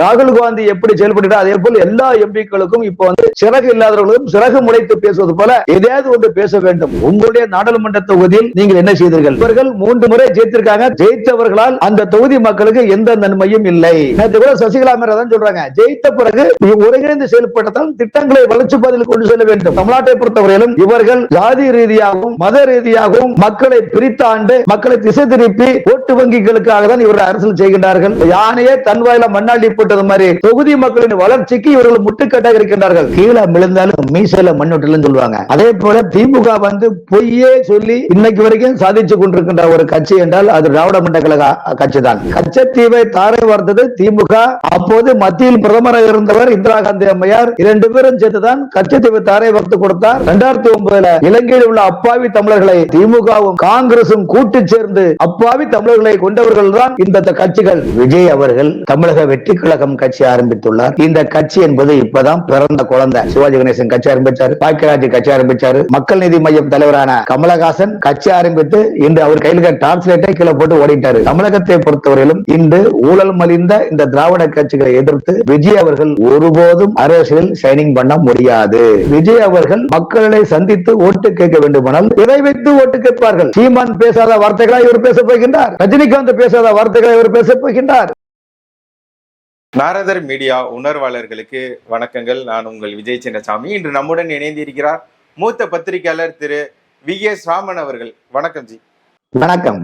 ராகுல் காந்தி எப்படி செயல்பட்டு அதே போல் எல்லா எம்பிக்களுக்கும் இப்ப வந்து சிறகு இல்லாதவர்களும் சிறகு முளைத்து பேசுவது போல எதையாவது ஒன்று பேச வேண்டும். உங்களுடைய நாடாளுமன்ற தொகுதியில் நீங்கள் என்ன செய்தீர்கள்? இவர்கள் மூன்று முறை ஜெயித்திருக்காங்க. ஜெயித்தவர்களால் அந்த தொகுதி மக்களுக்கு எந்த நன்மையும் இல்லை. நேற்று கூட சசிகலா தான் சொல்றாங்க. ஜெயித்த பிறகு ஒருங்கிணைந்து செயல்பட்டதால் திட்டங்களை வளர்ச்சி பாதையில் கொண்டு செல்ல வேண்டும். தமிழ்நாட்டை பொறுத்தவரையிலும் இவர்கள் ஜாதி ரீதியாகவும் மத ரீதியாகவும் மக்களை பிரித்தாண்டு மக்களை திசை திருப்பி ஓட்டு வங்கிகளுக்காக தான் இவர்கள் அரசியல் செய்கின்றார்கள். யானையே தன் வாயில மண்ணாடி போட்டது மாதிரி தொகுதி மக்களின் வளர்ச்சிக்கு இவர்கள் முட்டுக்கட்டாக இருக்கின்றார்கள். கீழே விழுந்தாலும் மீசையில மண்ணுட்டுலன்னு சொல்லுவாங்க. அதே போல திமுக வந்து பொய்யே சொல்லி இன்னைக்கு வரைக்கும் சாதிச்சு கொண்டிருக்கின்ற ஒரு கட்சி என்றால் அது திராவிட முன்னேற்ற கழக கட்சி தான் கச்சத்தீவை தாரை வார்த்தது திமுக. அப்போது மத்தியில் பிரதமராக இருந்தவர் இந்திரா காந்தி அம்மையார். இரண்டு பேரும் சேர்த்துதான் கச்சத்தீவை தாரை வார்த்து கொடுத்தார். இரண்டாயிரத்தி ஒன்பதுல இலங்கையில் உள்ள அப்பாவி தமிழர்களை திமுகவும் காங்கிரசும் கூட்டு சேர்ந்து அப்பாவி தமிழர்களை கொண்டவர்கள் தான் இந்த கட்சிகள். விஜய் அவர்கள் தமிழக வெற்றி கழகம் கட்சி ஆரம்பித்துள்ளார். இந்த கட்சி என்பது இப்பதான் பிறந்த குழந்தை. சிவாஜி கணேசன் கட்சி ஆரம்பிச்சாரு. பாக்கியராஜ் கட்சி ஆரம்பிச்சாரு. மக்கள் நீதி மையம் தலைவரான கமலஹாசன் கட்சி ஆரம்பித்து இன்று அவர் கையில் டார்ச்லைட்டை கீழே போட்டு ஓடிட்டாரு. தமிழகத்தை பொறுத்தவரையிலும் இன்று ஊழல் மலிந்த இந்த திராவிட கட்சிகளை எதிர்த்து விஜய் அவர்கள் ஒருபோதும் அரசியல் சைனிங் பண்ண முடியாது. விஜய் அவர்கள் மக்களை சந்தித்து ஓட்டு கேட்க வேண்டுமானால் இதை வைத்து ஓட்டு கேட்பார்கள். சீமான் பேசாத வார்த்தைகளை இவர் பேச போகின்றார். ரஜினிகாந்த் பேசாத வார்த்தைகளை இவர் பேச போகின்றார். நாரதர் மீடியா உணர்வாளர்களுக்கு வணக்கங்கள். நான் உங்கள் விஜய் சின்னசாமி. இன்று நம்முடன் இணைந்திருக்கிறார் மூத்த பத்திரிகையாளர் திரு வி எஸ் ராமன் அவர்கள். வணக்கம் ஜி. வணக்கம்.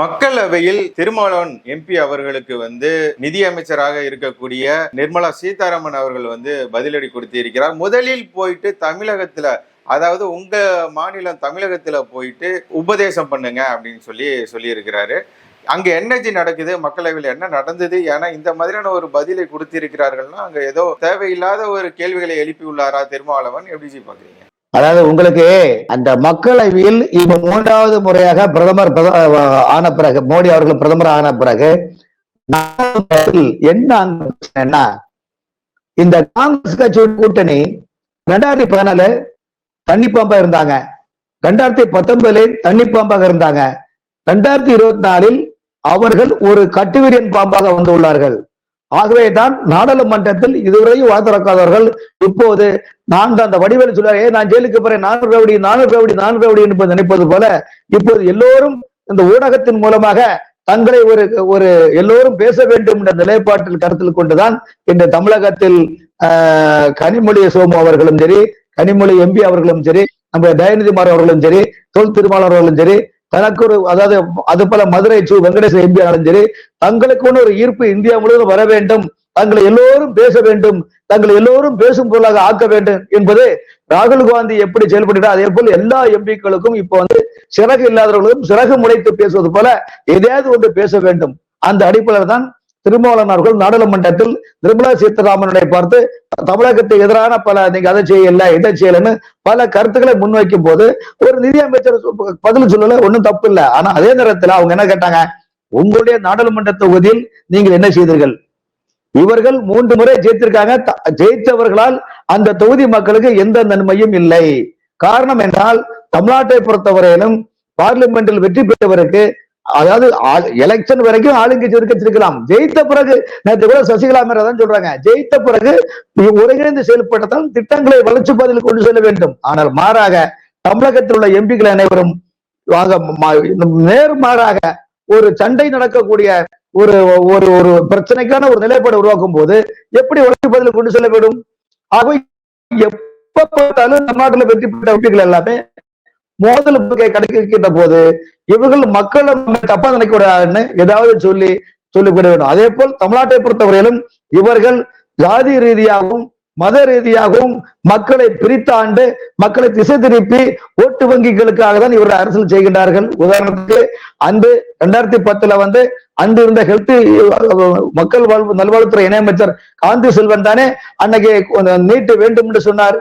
மக்களவையில் திருமாவளவன் எம்பி அவர்களுக்கு வந்து நிதி அமைச்சராக இருக்கக்கூடிய நிர்மலா சீதாராமன் அவர்கள் வந்து பதிலடி கொடுத்து இருக்கிறார் முதலில் போயிட்டு தமிழகத்துல அதாவது உங்க மாநிலம் தமிழகத்துல போயிட்டு உபதேசம் பண்ணுங்க அப்படின்னு சொல்லி சொல்லியிருக்கிறாரு. அங்க என்னஜி நடக்குது மக்களவையில் என்ன நடந்தது ஏன்னா இந்த மாதிரியான ஒரு பதிலை கொடுத்திருக்கிறார்கள்னா அங்க ஏதோ தேவையில்லாத ஒரு கேள்விகளை எழுப்பி உள்ளாரா திருமாவளவன் எப்படி ஜி பாக்குறீங்க அதாவது உங்களுக்கு அந்த மக்களவையில் இப்ப மூன்றாவது முறையாக பிரதமர் பிரத- ஆன பிறகு மோடி அவர்கள் பிரதமர் ஆன பிறகு என்ன இந்த காங்கிரஸ் கட்சியோட கூட்டணி ரெண்டாயிரத்தி பதினாலு தண்ணி பாம்பா இருந்தாங்க. ரெண்டாயிரத்தி பத்தொன்பதுல தண்ணி பாம்பாக இருந்தாங்க. ரெண்டாயிரத்தி இருபத்தி நாலில் அவர்கள் ஒரு கட்டுவிரியன் பாம்பாக வந்துள்ளார்கள் ஆகவே தான் நாடாளுமன்றத்தில் இதுவரையும் வாதிறக்காதவர்கள் இப்போது நான் அந்த வடிவேல் சொல்றாரு ஏ நான் ஜெயிலுக்கு போறேன் நானூறு ரவுடி நானூறு ரவுடி நானூறு ரவுடி என்பது நினைப்பது போல இப்போது எல்லோரும் இந்த ஊடகத்தின் மூலமாக தங்களை ஒரு ஒரு எல்லோரும் பேச வேண்டும் என்ற நிலைப்பாட்டில் கருத்தில் கொண்டுதான் இந்த தமிழகத்தில் கனிமொழி சோமு அவர்களும் சரி கனிமொழி எம்பி அவர்களும் சரி நம்ம தயநிதிமார் அவர்களும் சரி தொல் திருமால் அவர்களும் சரி தனக்கு ஒரு அதாவது அது போல மதுரை சு வெங்கடேச எம்பி சரி தங்களுக்குன்னு ஒரு ஈர்ப்பு இந்தியா முழுவதும் வர வேண்டும். தங்களை எல்லோரும் பேச வேண்டும். தங்களை எல்லோரும் பேசும் பொருளாக ஆக்க வேண்டும் என்பது ராகுல் காந்தி எப்படி செயல்படுகிறார் அதே போல் எல்லா எம்பிக்களுக்கும் இப்ப வந்து சிறகு இல்லாதவர்களுக்கும் சிறகு முளைத்து பேசுவது போல எதையாவது ஒன்று பேச வேண்டும். அந்த அடிப்படையில் தான் திருமாவளவன் அவர்கள் நாடாளுமன்றத்தில் நிர்மலா சீதாராமனுடைய பார்த்து தமிழகத்துக்கு எதிரான பல நீங்க அதை செய்யல இதை செய்யலன்னு பல கருத்துக்களை முன்வைக்கும் போது ஒரு நிதி அமைச்சர் பதில் சொல்லல ஒன்றும் தப்பு இல்லை. ஆனா அதே நேரத்தில் அவங்க என்ன கேட்டாங்க? உங்களுடைய நாடாளுமன்ற தொகுதியில் நீங்கள் என்ன செய்தீர்கள்? இவர்கள் மூன்று முறை ஜெயித்திருக்காங்க. த- ஜெயித்தவர்களால் அந்த தொகுதி மக்களுக்கு எந்த நன்மையும் இல்லை. காரணம் என்றால் தமிழ்நாட்டை பொறுத்தவரையிலும் பார்லிமெண்டில் வெற்றி பெற்றவருக்கு அதாவது எலெக்ஷன் வரைக்கும் ஆளுங்கட்சி வச்சிருக்கலாம். ஜெயித்த பிறகு நேற்று கூட சசிகலா மேல தான் சொல்றாங்க. ஜெயித்த பிறகு ஒருங்கிணைந்து செயல்பட்டதால் திட்டங்களை வளர்ச்சி பாதையில் கொண்டு செல்ல வேண்டும். ஆனால் மாறாக தமிழகத்தில் உள்ள எம்பிக்கள் அனைவரும் வாங்க நேர்மாறாக ஒரு சண்டை நடக்கக்கூடிய ஒரு ஒரு ஒரு பிரச்சனைக்கான ஒரு நிலைப்பாடு உருவாக்கும் போது எப்படி வளர்ச்சி பாதையில் கொண்டு செல்ல வேண்டும்? ஆகவே எப்ப பார்த்தாலும் தமிழ்நாட்டில் வெற்றி பெற்ற எம்பிக்கள் எல்லாமே மோதல் போக்கை கிடைக்கின்ற போது இவர்கள் மக்களை தப்பா நினைக்கூடாதுன்னு ஏதாவது சொல்லி சொல்லிவிட வேண்டும். அதே போல் தமிழ்நாட்டை பொறுத்தவரையிலும் இவர்கள் ஜாதி ரீதியாகவும் மத ரீதியாகவும் மக்களை பிரித்தாண்டு மக்களை திசை திருப்பி ஓட்டு வங்கிகளுக்காக தான் இவர்கள் அரசியல் செய்கின்றார்கள். உதாரணத்துக்கு அன்று ரெண்டாயிரத்தி பத்துல வந்து அன்று இருந்த ஹெல்த் மக்கள் வாழ்வு நல்வாழ்வுத்துறை இணையமைச்சர் காந்தி செல்வன் தானே அன்னைக்கு நீட்டு வேண்டும் என்று சொன்னார்.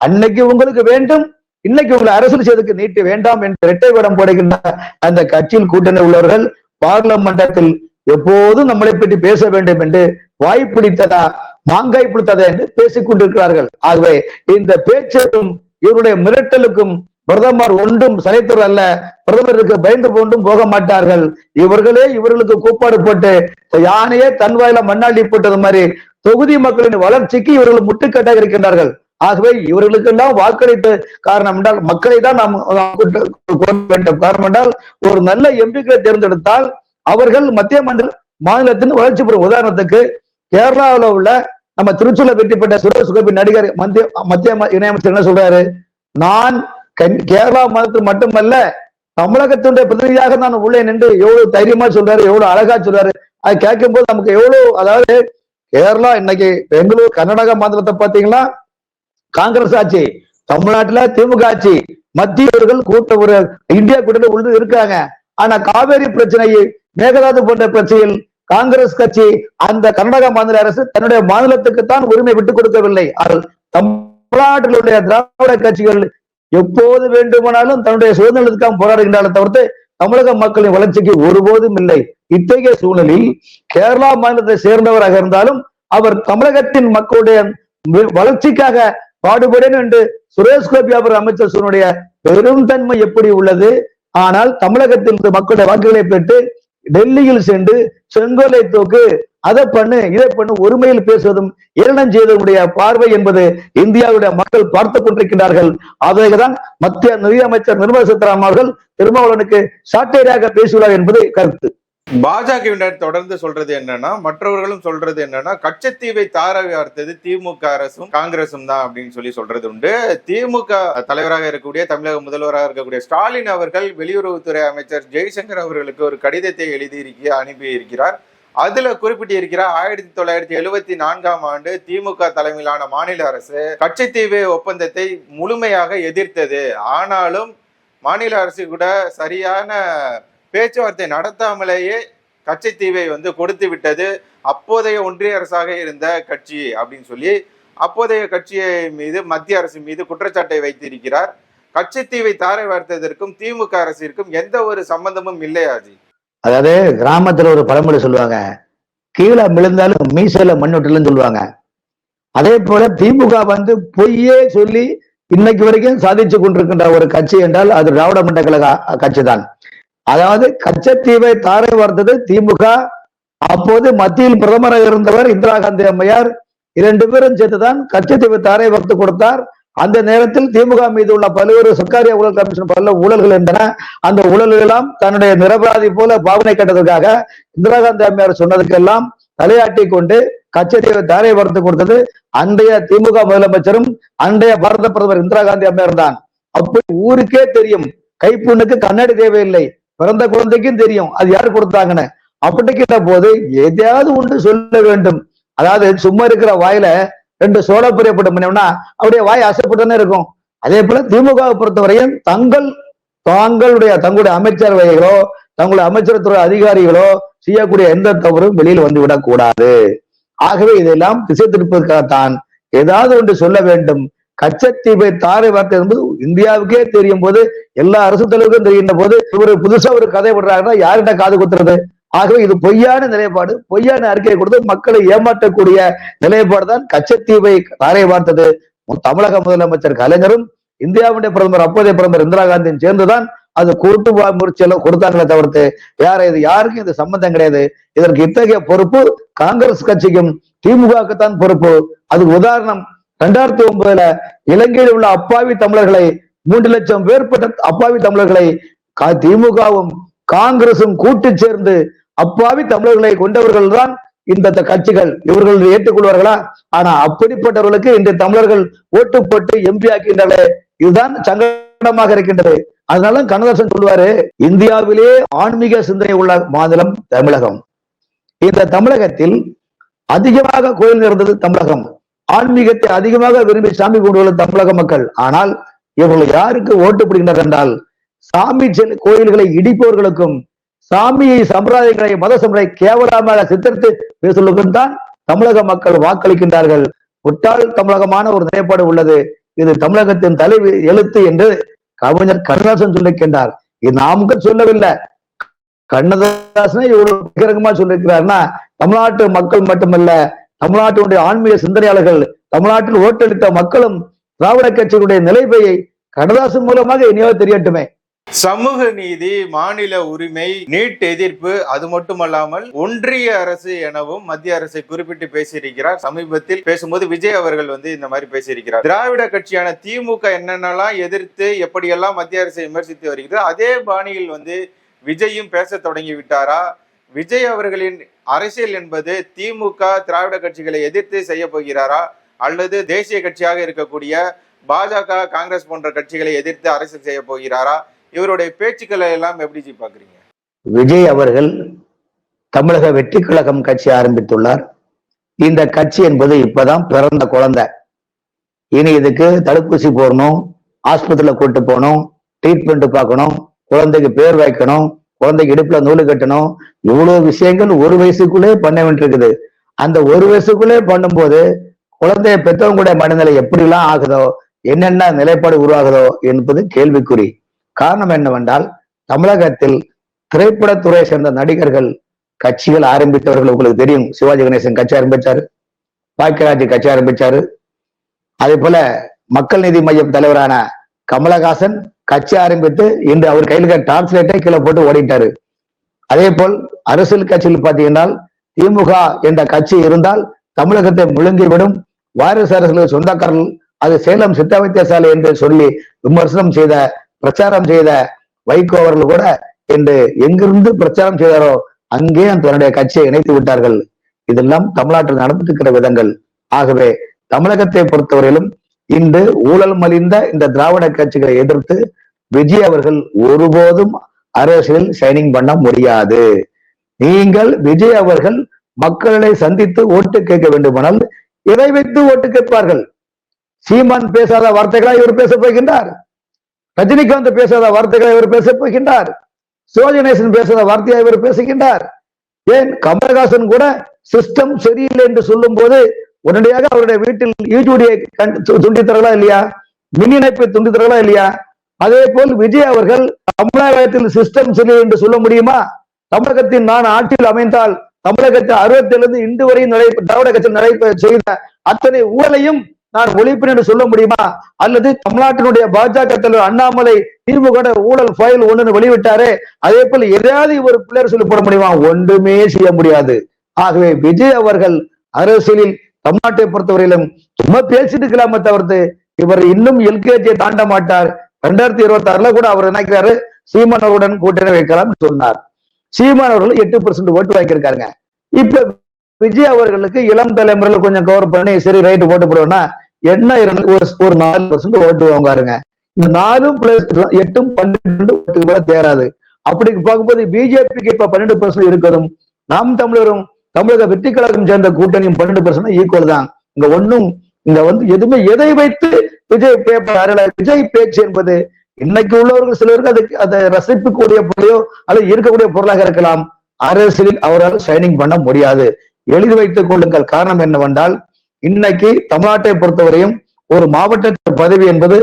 அன்னைக்கு உங்களுக்கு வேண்டும் இன்னைக்கு உங்களை அரசியல் செய்ததுக்கு நீட்டு வேண்டாம் என்று இரட்டை வேடம் போடுகின்ற அந்த கட்சியில் கூட்டணி உள்ளவர்கள் பார்லமெண்டத்தில் எப்போதும் நம்மளை பற்றி பேச வேண்டும் என்று வாய் பிடித்ததா மாங்காய் பிடித்ததா என்று பேசிக் கொண்டிருக்கிறார்கள். ஆகவே இந்த பேச்சுக்கும் இவருடைய மிரட்டலுக்கும் பிரதமர் ஒன்றும் சலைத்தவர் அல்ல. பிரதமருக்கு பயந்து கொண்டும் போக மாட்டார்கள். இவர்களே இவர்களுக்கு கூப்பாடு போட்டு யானையே தன் வாயில மண்ணாடி போட்டது மாதிரி தொகுதி மக்களின் வளர்ச்சிக்கு இவர்கள் முட்டுக்கட்டாக இருக்கின்றார்கள் ஆகவே இவர்களுக்கெல்லாம் வாக்களித்த காரணம் என்றால் மக்களை தான் நாம் வேண்டும் காரணம் என்றால் ஒரு நல்ல எம்பிக்களை தேர்ந்தெடுத்தால் அவர்கள் மத்திய மண்டல மாநிலத்தின் வளர்ச்சி பெறும். உதாரணத்துக்கு கேரளாவில் உள்ள நம்ம திருச்சூர்ல வெற்றி பெற்ற சுரேஷ் கோபி நடிகர் மத்திய மத்திய ம- இணையமைச்சர் என்ன சொல்றாரு? நான் கன்- கேரளா மாநிலத்தில் மட்டுமல்ல தமிழகத்தினுடைய பிரதிநிதியாக நான் உள்ளே நின்று எவ்வளவு தைரியமா சொல்றாரு எவ்வளவு அழகா சொல்றாரு. அது கேட்கும் போது நமக்கு எவ்வளவு அதாவது கேரளா இன்னைக்கு பெங்களூர் கர்நாடகா மாநிலத்தை பாத்தீங்கன்னா காங்கிரஸ் ஆட்சி தமிழ்நாட்டுல திமுக ஆட்சி மத்தியவர்கள் கூட்ட ஒரு இந்தியா கூட்டணி உள்ள இருக்காங்க. ஆனா காவேரி பிரச்சனையை மேகதாது போன்ற பிரச்சனையில் காங்கிரஸ் கட்சி அந்த கர்நாடக மாநில அரசு தன்னுடைய மாநிலத்துக்கு தான் உரிமை விட்டுக் கொடுக்கவில்லை. ஆனால் தமிழ்நாட்டில் உள்ள திராவிட கட்சிகள் எப்போது வேண்டுமானாலும் தன்னுடைய சுதந்திரத்துக்காக போராடுகின்றன தவிர்த்து தமிழக மக்களின் வளர்ச்சிக்கு ஒருபோதும் இல்லை. இத்தகைய சூழலில் கேரளா மாநிலத்தை சேர்ந்தவராக இருந்தாலும் அவர் தமிழகத்தின் மக்களுடைய வளர்ச்சிக்காக பாடுபடேன் என்று சுரேஷ் கோபி அவர் அமைச்சர் சொன்னுடைய பெரும் தன்மை எப்படி உள்ளது? ஆனால் தமிழகத்தில் மக்களுடைய வாக்குகளை பெற்று டெல்லியில் சென்று செங்கோலை தூக்கு அதை பண்ணு இதை பண்ணு ஒருமையில் பேசுவதும் ஏளனம் செய்தவனுடைய பார்வை என்பது இந்தியாவுடைய மக்கள் பார்த்துக் கொண்டிருக்கின்றார்கள். அதைதான் மத்திய நிதியமைச்சர் நிர்மலா சீதாராமன் அவர்கள் திருமாவளவனுக்கு சாட்டையாக பேசியுள்ளார் என்பது கருத்து. பாஜகவினர் தொடர்ந்து சொல்றது என்னன்னா மற்றவர்களும் சொல்றது என்னன்னா கச்சத்தீவை தார வார்த்தது திமுக அரசும் காங்கிரசும் தான் அப்படின்னு சொல்லி சொல்றது உண்டு. திமுக தலைவராக இருக்கக்கூடிய தமிழக முதல்வராக இருக்கக்கூடிய ஸ்டாலின் அவர்கள் வெளியுறவுத்துறை அமைச்சர் ஜெய்சங்கர் அவர்களுக்கு ஒரு கடிதத்தை எழுதி அனுப்பி இருக்கிறார் அதுல குறிப்பிட்டிருக்கிறார் ஆயிரத்தி தொள்ளாயிரத்தி எழுபத்தி நான்காம் ஆண்டு திமுக தலைமையிலான மாநில அரசு கச்சத்தீவு ஒப்பந்தத்தை முழுமையாக எதிர்த்தது. ஆனாலும் மாநில அரசு கூட சரியான பேச்சுவார்த்தை நடத்தாமலேயே கச்சத்தீவை வந்து கொடுத்து விட்டது. அப்போதைய ஒன்றிய அரசாக இருந்த கட்சி அப்படின்னு சொல்லி அப்போதைய கட்சியை மீது மத்திய அரசு மீது குற்றச்சாட்டை வைத்திருக்கிறார். கச்சத்தீவை தாரை வார்த்ததற்கும் திமுக அரசிற்கும் எந்த ஒரு சம்பந்தமும் இல்லையாஜி அதாவது கிராமத்துல ஒரு பழமொழி சொல்லுவாங்க. கீழே விழுந்தாலும் மீசையில மண்ணுட்டுலன்னு சொல்லுவாங்க. அதே போல திமுக வந்து பொய்யே சொல்லி இன்னைக்கு வரைக்கும் சாதிச்சு கொண்டிருக்கின்ற ஒரு கட்சி என்றால் அது திராவிட மன்ற கழக கட்சி தான் அதாவது கச்சத்தீவை தாரை வார்த்தது திமுக. அப்போது மத்தியில் பிரதமராக இருந்தவர் இந்திரா காந்தி அம்மையார். இரண்டு பேரும் சேர்த்துதான் கச்சத்தீவை தாரை வார்த்து கொடுத்தார். அந்த நேரத்தில் திமுக மீது உள்ள பல்வேறு சர்க்காரிய ஊழல் கமிஷன் பல ஊழல்கள் இருந்தன. அந்த ஊழல்கள் எல்லாம் தன்னுடைய நிரபராதி போல பாவனை கட்டதற்காக இந்திரா காந்தி அம்மையார் சொன்னதுக்கெல்லாம் தலையாட்டி கொண்டு கச்சத்தீவை தாரை வார்த்து கொடுத்தது அன்றைய திமுக முதலமைச்சரும் அன்றைய பாரத பிரதமர் இந்திரா காந்தி அம்மையார் தான். அப்படி ஊருக்கே தெரியும் கைப்புண்ணுக்கு கண்ணாடி தேவையில்லை. பிறந்த குழந்தைக்கும் தெரியும். அது யார் கொடுத்தாங்கன்னு? அப்படி கேட்ட போது எதையாவது ஒன்று சொல்ல வேண்டும். அதாவது சும்மா இருக்கிற வாயில ரெண்டு சோழ புரியப்பட்ட பண்ணோம்னா அப்படியே வாய் அசைப்பட்டுதானே இருக்கும். அதே போல திமுகவை பொறுத்தவரையும் தங்கள் தாங்களுடைய தங்களுடைய அமைச்சரவைகளோ தங்களுடைய அமைச்சரத்துறை அதிகாரிகளோ செய்யக்கூடிய எந்த தவறும் வெளியில் வந்து விடக்கூடாது. ஆகவே இதெல்லாம் திசை திருப்பதற்காகத்தான் ஏதாவது ஒன்று சொல்ல வேண்டும். கச்சத்தீவை தாரை வார்த்தை என்பது இந்தியாவுக்கே தெரியும் போது எல்லா அரசு தலைவருக்கும் தெரிகின்ற போது ஒரு புதுசா ஒரு கதை விடுறாங்கன்னா யார்கிட்ட காது குத்துறது? ஆகவே இது பொய்யான நிலைப்பாடு. பொய்யான அறிக்கையை கொடுத்து மக்களை ஏமாற்றக்கூடிய நிலைப்பாடு தான் கச்சத்தீவை தாரை வார்த்தது. தமிழக முதலமைச்சர் கலைஞரும் இந்தியாவுடைய பிரதமர் அப்போதைய பிரதமர் இந்திரா காந்தியும் சேர்ந்துதான் அது கூட்டு முயற்சியெல்லாம் கொடுத்தாங்களே தவிர்த்து யார இது யாருக்கும் இது சம்பந்தம் கிடையாது. இதற்கு இத்தகைய பொறுப்பு காங்கிரஸ் கட்சிக்கும் திமுகவுக்குத்தான் பொறுப்பு. அது உதாரணம் ரெண்டாயிரத்தி ஒன்பதுல இலங்கையில் உள்ள அப்பாவி தமிழர்களை மூன்று லட்சம் பேர்பட்ட அப்பாவி தமிழர்களை திமுகவும் காங்கிரசும் கூட்டு சேர்ந்து அப்பாவி தமிழர்களை கொண்டவர்கள் தான் இந்த கட்சிகள். இவர்கள் ஏற்றுக்கொள்வார்களா? ஆனா அப்படிப்பட்டவர்களுக்கு இந்த தமிழர்கள் ஓட்டு போட்டு எம்பி ஆக்கின்றார்களே. இதுதான் சங்கடமாக இருக்கின்றது. அதனால கண்ணதாசன் சொல்லுவாரு இந்தியாவிலே ஆன்மீக சிந்தனை உள்ள மாநிலம் தமிழகம். இந்த தமிழகத்தில் அதிகமாக கோயில் இருந்தது தமிழகம். ஆன்மீகத்தை அதிகமாக விரும்பி சாமி கொண்டுள்ள தமிழக மக்கள். ஆனால் இவர்கள் யாருக்கு ஓட்டு பிடிக்கின்றனர் என்றால் சாமி செல்- கோயில்களை இடிப்பவர்களுக்கும் சாமியை சம்பிரதாயங்களை மத சம்பிரதாய கேவலமாக சித்தரித்து பேசுவதற்கும் தான் தமிழக மக்கள் வாக்களிக்கின்றார்கள். முட்டாள் தமிழகமான ஒரு நிலைப்பாடு உள்ளது. இது தமிழகத்தின் தலைவி எழுத்து என்று கவிஞர் கண்ணதாசன் சொல்லியிருக்கின்றார். இது நாமுக்கு சொல்லவில்லை. கண்ணதாசனே இவ்வளவு பகிரங்கமா சொல்லியிருக்கிறார்னா தமிழ்நாட்டு மக்கள் மட்டுமல்ல தமிழ்நாட்டினுடைய ஆன்மீக சிந்தனையாளர்கள் தமிழ்நாட்டில் ஓட்டளித்த மக்களும் திராவிட கட்சியினுடைய நிலைப்பையை கடதாசு மூலமாக இனியோ தெரியட்டுமே. சமூக நீதி மாநில உரிமை நீட் எதிர்ப்பு அது மட்டுமல்லாமல் ஒன்றிய அரசு எனவும் மத்திய அரசை குறிப்பிட்டு பேசியிருக்கிறார். சமீபத்தில் பேசும்போது விஜய் அவர்கள் வந்து இந்த மாதிரி பேசியிருக்கிறார். திராவிட கட்சியான திமுக என்னென்னலாம் எதிர்த்து எப்படியெல்லாம் மத்திய அரசை விமர்சித்து வருகிறது அதே பாணியில் வந்து விஜயும் பேச தொடங்கி விட்டாரா? விஜய் அவர்களின் அரசியல் என்பது திமுக திராவிட கட்சிகளை எதிர்த்து செய்ய போகிறாரா? அல்லது தேசிய கட்சியாக இருக்கக்கூடிய பாஜக காங்கிரஸ் போன்ற கட்சிகளை எதிர்த்து அரசியல் செய்ய போகிறாரா? இவருடைய பேச்சுக்களை எல்லாம் எப்படி ஜி பாக்குறீங்க விஜய் அவர்கள் தமிழக வெற்றி கழகம் கட்சி ஆரம்பித்துள்ளார். இந்த கட்சி என்பது இப்பதான் பிறந்த குழந்தை. இனி இதுக்கு தடுப்பூசி போடணும் ஆஸ்பத்திரியில கூட்டு போகணும் ட்ரீட்மெண்ட் பார்க்கணும் குழந்தைக்கு பேர் வைக்கணும் குழந்தைக்கு இடுப்புல நூலு கட்டணும். இவ்வளவு விஷயங்கள் ஒரு வயசுக்குள்ளே பண்ண வேண்டியிருக்குது. அந்த ஒரு வயசுக்குள்ளே பண்ணும்போது குழந்தைய பெற்றவங்களுடைய மனநிலை எப்படிலாம் ஆகுதோ என்னென்ன நிலைப்பாடு உருவாகுதோ என்பது கேள்விக்குறி. காரணம் என்னவென்றால் தமிழகத்தில் திரைப்படத்துறையை சேர்ந்த நடிகர்கள் கட்சிகள் ஆரம்பித்தவர்கள் உங்களுக்கு தெரியும். சிவாஜி கணேசன் கட்சி ஆரம்பிச்சாரு பாக்கியராஜ் கட்சி ஆரம்பிச்சாரு. அதே போல மக்கள் நீதி மையம் தலைவரான கமலஹாசன் கட்சி ஆரம்பித்து இன்று அவர் கையில் இருக்க டிரான்ஸ்லேட்டை கீழே போட்டு ஓடிட்டாரு. அதே போல் அரசியல் கட்சியில் பார்த்தீங்கன்னா திமுக என்ற கட்சி இருந்தால் தமிழகத்தை முழுங்கிவிடும். வாரிசு அரசுகளுக்கு சொந்தக்காரர்கள் அது சேலம் சித்த வைத்தியசாலை என்று சொல்லி விமர்சனம் செய்த பிரச்சாரம் செய்த வைகோ அவர்கள் கூட இன்று எங்கிருந்து பிரச்சாரம் செய்தாரோ அங்கே தன்னுடைய கட்சியை இணைத்து விட்டார்கள். இதெல்லாம் தமிழ்நாட்டில் நடந்திருக்கிற விதங்கள். ஆகவே தமிழகத்தை பொறுத்தவரையிலும் இன்று ஊழல் மலிந்த இந்த திராவிட கட்சிகளை எதிர்த்து விஜய் அவர்கள் ஒருபோதும் அரசியல் சைனிங் பண்ண முடியாது. நீங்கள் விஜய் அவர்கள் மக்களை சந்தித்து ஓட்டு கேட்க வேண்டுமானால் இதை வைத்து ஓட்டு கேட்பார்கள்? சீமான் பேசாத வார்த்தைகளா இவர் பேச போகின்றார். ரஜினிகாந்த் பேசாத வார்த்தைகளை இவர் பேச போகின்றார். சிவாஜிநேசன் பேசாத வார்த்தையா இவர் பேசுகின்றார். ஏன்? கமலஹாசன் கூட சிஸ்டம் சரியில்லை என்று சொல்லும் போது உடனடியாக அவருடைய வீட்டில் யூடியூடியை துண்டித்தார்களா இல்லையா? மின் இணைப்பை துண்டித்தார்களா இல்லையா? அதே போல் விஜய் அவர்கள் தமிழகத்தில் சிஸ்டம் சரி என்று சொல்ல முடியுமா? தமிழகத்தின் நான் ஆட்சியில் அமைந்தால் தமிழகத்தில் அறுபத்திலிருந்து இன்று வரையும் நடை திராவிட கட்சி நடை செய்த அத்தனை ஊழலையும் நான் ஒழிப்பேன் என்று சொல்ல முடியுமா? அல்லது தமிழ்நாட்டினுடைய பாஜக தலைவர் அண்ணாமலை திமுக ஊழல் ஃபைல் ஒண்ணு வெளிவிட்டாரே அதே போல ஏதாவது ஒரு பிள்ளையர் சொல்லி போட முடியுமா? ஒன்றுமே செய்ய முடியாது. ஆகவே விஜய் அவர்கள் அரசியலில் தமிழ்நாட்டை பொறுத்தவரையிலும் சும்மா பேசிட்டு இருக்கலாமே தவிர்த்து இவர் இன்னும் எல்கேஜியை தாண்ட மாட்டார். ரெண்டாயிரத்தி இருபத்தி ஆறுல கூட அவர் நினைக்கிறாரு சீமான் அவருடன் கூட்டணி வைக்கலாம் சொன்னார். சீமான் அவர்கள் எட்டு பர்சன்ட் ஓட்டு வாங்கியிருக்காருங்க. இப்ப விஜய் அவர்களுக்கு இளம் தலைமுறையில கொஞ்சம் கவர் பண்ணி சரி ரைட்டு போட்டு போடுவோம்னா என்ன இருந்தாலும் ஒரு ஒரு நாலு பர்சன்ட் ஓட்டு வாங்குவாருங்க. இந்த நாலும் பிளஸ் எட்டும் பன்னெண்டு ஓட்டுக்கு கூட தேராது. அப்படி பார்க்கும்போது பிஜேபிக்கு இப்ப பன்னெண்டு பர்சன்ட் இருக்கிறதும் நாம் தமிழரும் தமிழக வெற்றி கழகம் சேர்ந்த கூட்டணியும் பன்னெண்டு பர்சன்ட் ஈக்குவல் தான். இங்க ஒன்றும் இங்க வந்து எதுவுமே எதை வைத்து விஜய் பேப்பர் விஜய் பேச்சு என்பது இன்னைக்கு உள்ளவர்கள் சிலருக்கு அது அதை ரசிக்கக்கூடிய பொருளையோ அல்லது இருக்கக்கூடிய பொருளாக இருக்கலாம். அரசியலில் அவரால் ஷைனிங் பண்ண முடியாது. எழுதி வைத்துக் கொள்ளுங்கள். காரணம் என்னவென்றால் இன்னைக்கு தமிழ்நாட்டை பொறுத்தவரையும் ஒரு மாவட்ட பதவி என்பது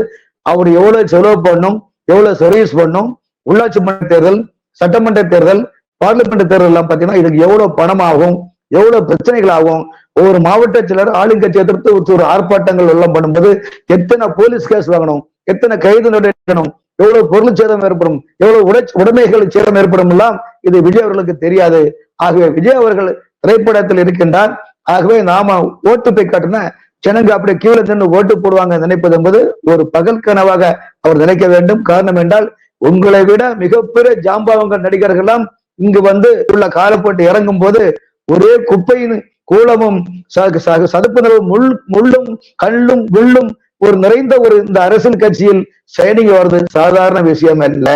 அவர் எவ்வளவு செலவு பண்ணும் எவ்வளவு சர்வீஸ் பண்ணும் உள்ளாட்சி மன்ற தேர்தல் சட்டமன்ற தேர்தல் பார்லிமெண்ட் தேர்தல் எல்லாம் பாத்தீங்கன்னா இதுக்கு எவ்வளவு பணம் ஆகும் எவ்வளவு பிரச்சனைகள் ஆகும் ஒவ்வொரு மாவட்ட சிலர் ஆளுங்கட்சி எதிர்த்து ஒரு ஆர்ப்பாட்டங்கள் எல்லாம் பண்ணும்போது எத்தனை போலீஸ் கேஸ் வாங்கணும் எத்தனை கைது நடக்கணும் எவ்வளவு பொருள் சேதம் ஏற்படும் எவ்வளவு உடை உடைமைகள் சேதம் ஏற்படும் எல்லாம் இது விஜய் அவர்களுக்கு தெரியாது. ஆகவே விஜய் அவர்கள் திரைப்படத்தில் இருக்கின்றார். ஆகவே நாம ஓட்டு போய் காட்டின ஜனங்க அப்படி கீழே நின்று ஓட்டு போடுவாங்க நினைப்பது என்பது ஒரு பகல் கனவாக அவர் நினைக்க வேண்டும். காரணம் என்றால் உங்களை விட மிகப்பெரிய ஜாம்பாவங்கள் நடிகர்கள்லாம் இங்கு வந்து உள்ள காலப்பட்டு இறங்கும் போது ஒரே குப்பையின் கூலமும் சதுப்பு நிலவு முள் முள்ளும் கல்லும் வில்லும் ஒரு நிறைந்த ஒரு இந்த அரசியல் கட்சியில் ஷைனிங் வருது சாதாரண விஷயம் அல்ல.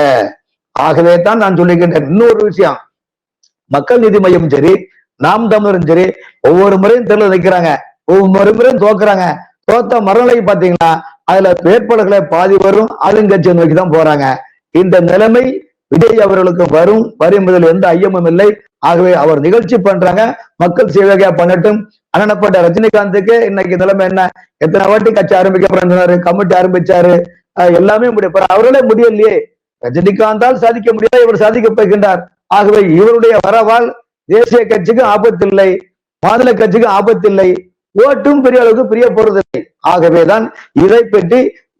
ஆகவே தான் நான் சொல்லிக்கின்றேன் இன்னொரு விஷயம். மக்கள் நீதி மையம் சரி நாம் தமிழரும் சரி ஒவ்வொரு முறையும் தெருவில் நிற்கிறாங்க ஒவ்வொரு முறையும் தோக்குறாங்க. தோத்த மரநிலை பாத்தீங்கன்னா அதுல வேட்பாளர்களை பாதி வரும் ஆளுங்கட்சியை நோக்கி தான் போறாங்க. இந்த நிலைமை விஜய் அவர்களுக்கு வரும் வரும் என்பதில் எந்த ஐயமும் இல்லை. ஆகவே அவர் நிகழ்ச்சி பண்றாங்க மக்கள் சேவையா பண்ணட்டும். அண்ணனப்பட்ட ரஜினிகாந்துக்கு இன்னைக்கு நிலைமை என்ன? எத்தனை வாட்டி கட்சி ஆரம்பிக்க கமிட்டி ஆரம்பிச்சாரு. எல்லாமே முடியும். அவர்களே முடியலையே. ரஜினிகாந்தால் சாதிக்க முடியாது இவர் சாதிக்க போகின்றார். ஆகவே இவருடைய வரவால் தேசிய கட்சிக்கு ஆபத்தில்லை மாநில கட்சிக்கு ஆபத்தில்லை. ஓட்டும் பெரிய அளவுக்கு பிரிய போறதில்லை. ஆகவேதான் இதை பற்றி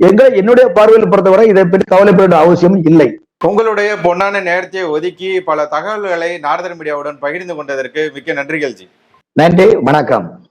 எங்க என்னுடைய பார்வையில் பொறுத்தவரை இதை பற்றி கவலைப்பட வேண்டிய அவசியம் இல்லை. உங்களுடைய பொன்னான நேரத்தை ஒதுக்கி பல தகவல்களை நாரதர் மீடியாவுடன் பகிர்ந்து கொண்டதற்கு மிக்க நன்றிகள் ஜி. நன்றி வணக்கம்.